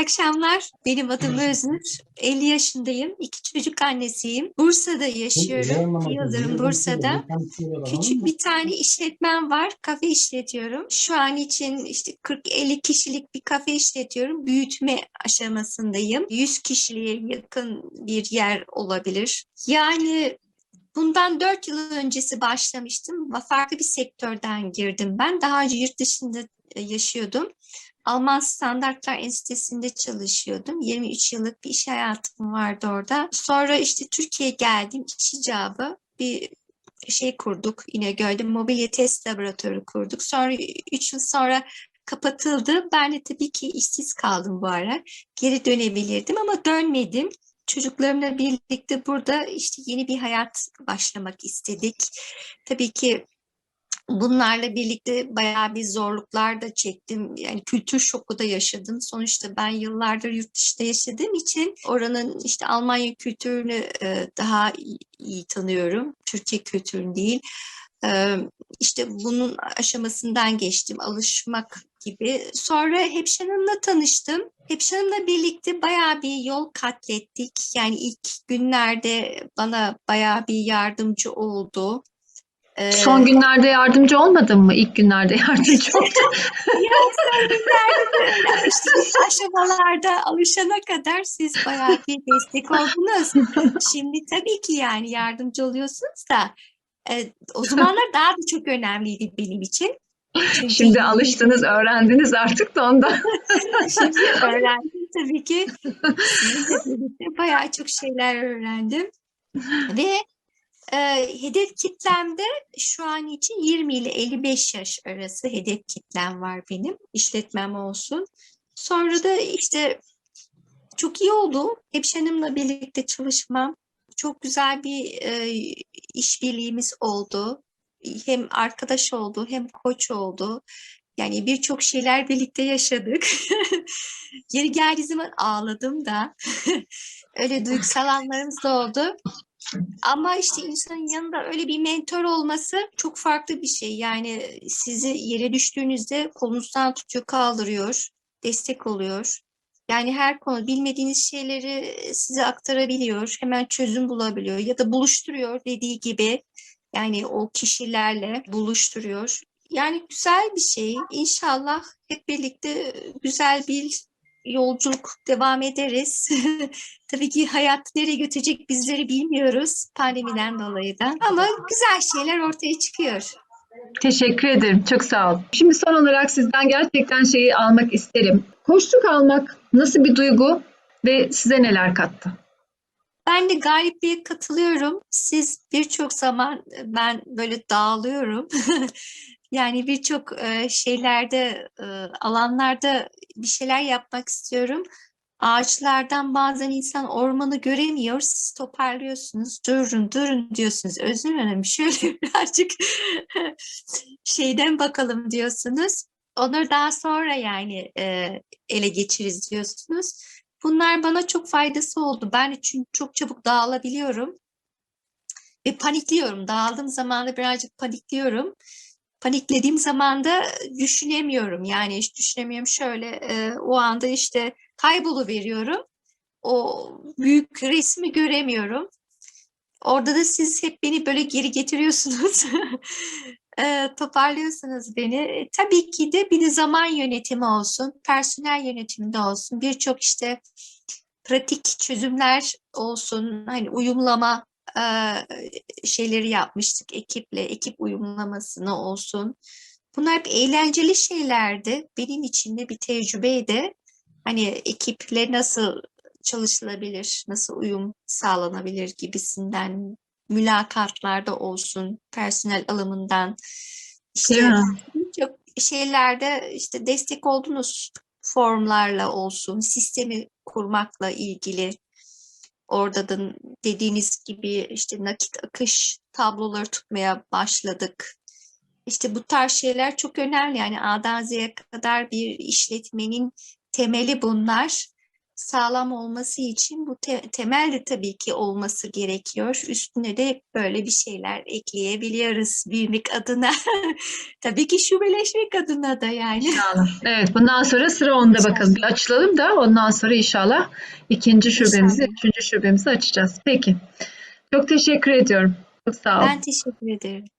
akşamlar. Benim adım Öznur. 50 yaşındayım. İki çocuk annesiyim. Bursa'da yaşıyorum. İki yıldır Bursa'da. Küçük bir tane işletmem var. Kafe işletiyorum. Şu an için işte 40-50 kişilik bir kafe işletiyorum. Büyütme aşamasındayım. 100 kişiliğe yakın bir yer olabilir. Yani Bundan 4 yıl öncesi başlamıştım. Farklı bir sektörden girdim ben. Daha önce yurt dışında e, yaşıyordum. Alman Standartlar Enstitüsü'nde çalışıyordum. 23 yıllık bir iş hayatım vardı orada. Sonra işte Türkiye'ye geldim. İş icabı bir şey kurduk İnegöl'de mobilya test laboratuvarı kurduk. Sonra 3 yıl sonra kapatıldı. Ben de tabii ki işsiz kaldım bu ara. Geri dönebilirdim ama dönmedim. Çocuklarımla birlikte burada işte yeni bir hayat başlamak istedik. Tabii ki Bunlarla birlikte bayağı bir zorluklar da çektim. Yani kültür şoku da yaşadım. Sonuçta ben yıllardır yurt dışında yaşadığım için oranın işte Almanya kültürünü e, daha iyi, tanıyorum. Türkiye kültürünü değil. E, işte bunun aşamasından geçtim. Alışmak gibi. Sonra Hepşan'ımla tanıştım. Hepşan'ımla birlikte bayağı bir yol katlettik. Yani ilk günlerde bana bayağı bir yardımcı oldu. Ee, son günlerde yardımcı olmadın mı? İlk günlerde yardımcı oldun. Yok son günlerde işte aşamalarda alışana kadar siz bayağı bir destek oldunuz. Şimdi tabii ki yani yardımcı oluyorsunuz da e, o zamanlar daha da çok önemliydi benim için. Çünkü Şimdi alıştınız, öğrendiniz artık da ondan. Şimdi öğrendim tabii ki. Bayağı çok şeyler öğrendim. Ve e, hedef kitlemde şu an için 20 ile 55 yaş arası hedef kitlem var benim. İşletmem olsun. Sonra da işte çok iyi oldu. Hepşenimle birlikte çalışmam. Çok güzel bir e, işbirliğimiz oldu. Hem arkadaş oldu hem koç oldu. Yani birçok şeyler birlikte yaşadık. Yeri geldiği zaman ağladım da. Öyle duygusal anlarımız da oldu. Ama işte insanın yanında öyle bir mentor olması çok farklı bir şey. Yani sizi yere düştüğünüzde kolunuzdan tutuyor, kaldırıyor, destek oluyor. Yani her konu bilmediğiniz şeyleri size aktarabiliyor, hemen çözüm bulabiliyor ya da buluşturuyor dediği gibi. Yani o kişilerle buluşturuyor. Yani güzel bir şey. İnşallah hep birlikte güzel bir yolculuk devam ederiz. Tabii ki hayat nereye götürecek bizleri bilmiyoruz pandemiden dolayı da. Ama güzel şeyler ortaya çıkıyor. Teşekkür ederim. Çok sağ ol. Şimdi son olarak sizden gerçekten şeyi almak isterim. Koçluk almak nasıl bir duygu ve size neler kattı? Ben de Galip Bey'e katılıyorum. Siz birçok zaman ben böyle dağılıyorum. yani birçok şeylerde, alanlarda bir şeyler yapmak istiyorum. Ağaçlardan bazen insan ormanı göremiyor. Siz toparlıyorsunuz. Durun, durun diyorsunuz. Özür Hanım şöyle birazcık şeyden bakalım diyorsunuz. Onları daha sonra yani ele geçiriz diyorsunuz. Bunlar bana çok faydası oldu. Ben çünkü çok çabuk dağılabiliyorum. Ve panikliyorum. Dağıldığım zaman da birazcık panikliyorum. Paniklediğim zaman da düşünemiyorum. Yani hiç düşünemiyorum. Şöyle e, o anda işte kaybolu veriyorum. O büyük resmi göremiyorum. Orada da siz hep beni böyle geri getiriyorsunuz. e, toparlıyorsunuz beni. E, tabii ki de bir de zaman yönetimi olsun, personel yönetiminde olsun, birçok işte pratik çözümler olsun, hani uyumlama şeyleri yapmıştık ekiple, ekip uyumlamasını olsun. Bunlar hep eğlenceli şeylerdi. Benim için de bir tecrübeydi. Hani ekiple nasıl çalışılabilir, nasıl uyum sağlanabilir gibisinden mülakatlarda olsun, personel alımından işte çok şeylerde işte destek oldunuz formlarla olsun, sistemi kurmakla ilgili orada da dediğiniz gibi işte nakit akış tabloları tutmaya başladık. İşte bu tarz şeyler çok önemli. Yani A'dan Z'ye kadar bir işletmenin temeli bunlar. Sağlam olması için bu te- temel de tabii ki olması gerekiyor. Üstüne de böyle bir şeyler ekleyebiliyoruz büyümek adına. tabii ki şubeleşmek adına da yani. İnşallah. Evet, bundan sonra sıra onda İnşallah. bakalım. Bir açılalım da ondan sonra inşallah ikinci şubemizi, İnşallah. üçüncü şubemizi açacağız. Peki. Çok teşekkür ediyorum. Çok sağ olun. Ben teşekkür ederim.